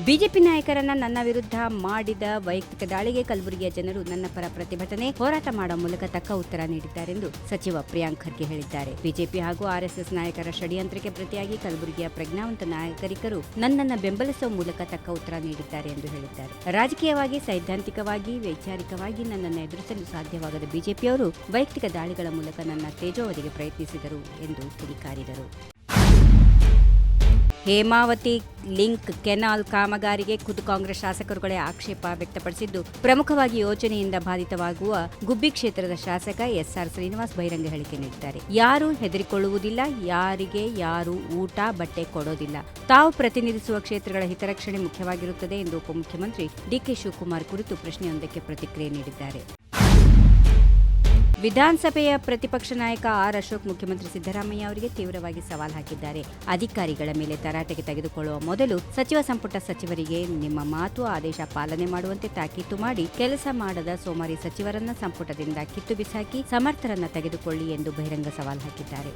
BJP ನಾಯಕರನ್ನ ನನ್ನ ವಿರುದ್ಧ ಮಾಡಿದ ವೈಯಕ್ತಿಕ ದಾಳಿಗೆ ಕಲಬುರಗಿಯ ಜನರು ನನ್ನ ಪರ ಪ್ರತಿಭಟನೆ, ಹೋರಾಟ ಮಾಡುವ ಮೂಲಕ ತಕ್ಕ ಉತ್ತರ ನೀಡಿದ್ದಾರೆಂದು ಸಚಿವ ಪ್ರಿಯಾಂಕ್ ಖರ್ಗೆ ಹೇಳಿದ್ದಾರೆ. ಬಿಜೆಪಿ ಹಾಗೂ ಆರ್ಎಸ್ಎಸ್ ನಾಯಕರ ಷಡ್ಯಂತ್ರಕ್ಕೆ ಪ್ರತಿಯಾಗಿ ಕಲಬುರಗಿಯ ಪ್ರಜ್ಞಾವಂತ ನಾಯಕರಿಕರು ನನ್ನನ್ನು ಬೆಂಬಲಿಸುವ ಮೂಲಕ ತಕ್ಕ ಉತ್ತರ ನೀಡಿದ್ದಾರೆ ಎಂದು ಹೇಳಿದ್ದಾರೆ. ರಾಜಕೀಯವಾಗಿ, ಸೈದ್ಧಾಂತಿಕವಾಗಿ, ವೈಚಾರಿಕವಾಗಿ ನನ್ನನ್ನು ಎದುರಿಸಲು ಸಾಧ್ಯವಾಗದ ಬಿಜೆಪಿಯವರು ವೈಯಕ್ತಿಕ ದಾಳಿಗಳ ಮೂಲಕ ನನ್ನ ತೇಜೋವಧಿಗೆ ಪ್ರಯತ್ನಿಸಿದರು ಎಂದು ಕಿಡಿಕಾರಿದರು. ಹೇಮಾವತಿ ಲಿಂಕ್ ಕೆನಾಲ್ ಕಾಮಗಾರಿಗೆ ಖುದ್ದು ಕಾಂಗ್ರೆಸ್ ಶಾಸಕರುಗಳೇ ಆಕ್ಷೇಪ ವ್ಯಕ್ತಪಡಿಸಿದ್ದು, ಪ್ರಮುಖವಾಗಿ ಯೋಜನೆಯಿಂದ ಬಾಧಿತವಾಗುವ ಗುಬ್ಬಿ ಕ್ಷೇತ್ರದ ಶಾಸಕ ಎಸ್ಆರ್ ಶ್ರೀನಿವಾಸ್ ಬಹಿರಂಗ ಹೇಳಿಕೆ ನೀಡಿದ್ದಾರೆ. ಯಾರೂ ಹೆದರಿಕೊಳ್ಳುವುದಿಲ್ಲ, ಯಾರಿಗೆ ಯಾರು ಊಟ, ಬಟ್ಟೆ ಕೊಡೋದಿಲ್ಲ. ತಾವು ಪ್ರತಿನಿಧಿಸುವ ಕ್ಷೇತ್ರಗಳ ಹಿತರಕ್ಷಣೆ ಮುಖ್ಯವಾಗಿರುತ್ತದೆ ಎಂದು ಉಪಮುಖ್ಯಮಂತ್ರಿ ಡಿಕೆ ಶಿವಕುಮಾರ್ ಕುರಿತು ಪ್ರಶ್ನೆಯೊಂದಕ್ಕೆ ಪ್ರತಿಕ್ರಿಯೆ ನೀಡಿದ್ದಾರೆ. ವಿಧಾನಸಭೆಯ ಪ್ರತಿಪಕ್ಷ ನಾಯಕ ಆರ್ ಅಶೋಕ್, ಮುಖ್ಯಮಂತ್ರಿ ಸಿದ್ದರಾಮಯ್ಯ ಅವರಿಗೆ ತೀವ್ರವಾಗಿ ಸವಾಲು ಹಾಕಿದ್ದಾರೆ. ಅಧಿಕಾರಿಗಳ ಮೇಲೆ ತರಾಟೆಗೆ ತೆಗೆದುಕೊಳ್ಳುವ ಮೊದಲು ಸಚಿವ ಸಂಪುಟ ಸಚಿವರಿಗೆ ನಿಮ್ಮ ಮಾತು, ಆದೇಶ ಪಾಲನೆ ಮಾಡುವಂತೆ ತಾಕೀತು ಮಾಡಿ ಕೆಲಸ ಮಾಡದ ಸೋಮಾರಿ ಸಚಿವರನ್ನ ಸಂಪುಟದಿಂದ ಕಿತ್ತು ಬಿಸಾಕಿ ಸಮರ್ಥರನ್ನ ತೆಗೆದುಕೊಳ್ಳಿ ಎಂದು ಬಹಿರಂಗ ಸವಾಲು ಹಾಕಿದ್ದಾರೆ.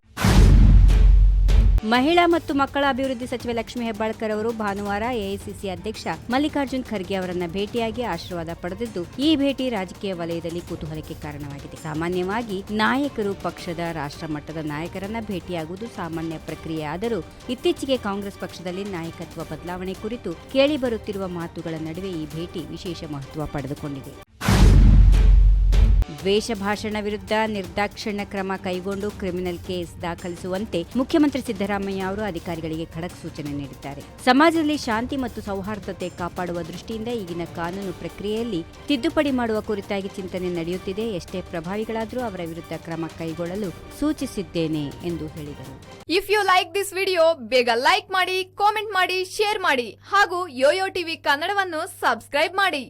ಮಹಿಳಾ ಮತ್ತು ಮಕ್ಕಳ ಅಭಿವೃದ್ಧಿ ಸಚಿವೆ ಲಕ್ಷ್ಮಿ ಹೆಬ್ಬಾಳ್ಕರ್ ಅವರು ಭಾನುವಾರ ಎಐಸಿಸಿ ಅಧ್ಯಕ್ಷ ಮಲ್ಲಿಕಾರ್ಜುನ್ ಖರ್ಗೆ ಅವರನ್ನ ಭೇಟಿಯಾಗಿ ಆಶೀರ್ವಾದ ಪಡೆದಿದ್ದು, ಈ ಭೇಟಿ ರಾಜಕೀಯ ವಲಯದಲ್ಲಿ ಕುತೂಹಲಕ್ಕೆ ಕಾರಣವಾಗಿದೆ. ಸಾಮಾನ್ಯವಾಗಿ ನಾಯಕರು ಪಕ್ಷದ ರಾಷ್ಟ್ರ ಮಟ್ಟದ ನಾಯಕರನ್ನ ಭೇಟಿಯಾಗುವುದು ಸಾಮಾನ್ಯ ಪ್ರಕ್ರಿಯೆ. ಆದರೂ ಇತ್ತೀಚೆಗೆ ಕಾಂಗ್ರೆಸ್ ಪಕ್ಷದಲ್ಲಿ ನಾಯಕತ್ವ ಬದಲಾವಣೆ ಕುರಿತು ಕೇಳಿಬರುತ್ತಿರುವ ಮಾತುಗಳ ನಡುವೆ ಈ ಭೇಟಿ ವಿಶೇಷ ಮಹತ್ವ ಪಡೆದುಕೊಂಡಿದೆ. ದ್ವೇಷ ಭಾಷಣ ವಿರುದ್ಧ ನಿರ್ದಾಕ್ಷಿಣ್ಯ ಕ್ರಮ ಕೈಗೊಂಡು ಕ್ರಿಮಿನಲ್ ಕೇಸ್ ದಾಖಲಿಸುವಂತೆ ಮುಖ್ಯಮಂತ್ರಿ ಸಿದ್ದರಾಮಯ್ಯ ಅವರು ಅಧಿಕಾರಿಗಳಿಗೆ ಖಡಕ್ ಸೂಚನೆ ನೀಡಿದ್ದಾರೆ. ಸಮಾಜದಲ್ಲಿ ಶಾಂತಿ ಮತ್ತು ಸೌಹಾರ್ದತೆ ಕಾಪಾಡುವ ದೃಷ್ಟಿಯಿಂದ ಈಗಿನ ಕಾನೂನು ಪ್ರಕ್ರಿಯೆಯಲ್ಲಿ ತಿದ್ದುಪಡಿ ಮಾಡುವ ಕುರಿತಾಗಿ ಚಿಂತನೆ ನಡೆಯುತ್ತಿದೆ. ಎಷ್ಟೇ ಪ್ರಭಾವಿಗಳಾದರೂ ಅವರ ವಿರುದ್ಧ ಕ್ರಮ ಕೈಗೊಳ್ಳಲು ಸೂಚಿಸಿದ್ದೇನೆ ಎಂದು ಹೇಳಿದರು. If you like this video ಬೇಗ ಲೈಕ್ ಮಾಡಿ ಕಾಮೆಂಟ್ ಮಾಡಿ ಶೇರ್ ಮಾಡಿ ಹಾಗೂ ಯೋಯೋ ಟಿವಿ ಕನ್ನಡವನ್ನು ಸಬ್ಸ್ಕ್ರೈಬ್ ಮಾಡಿ.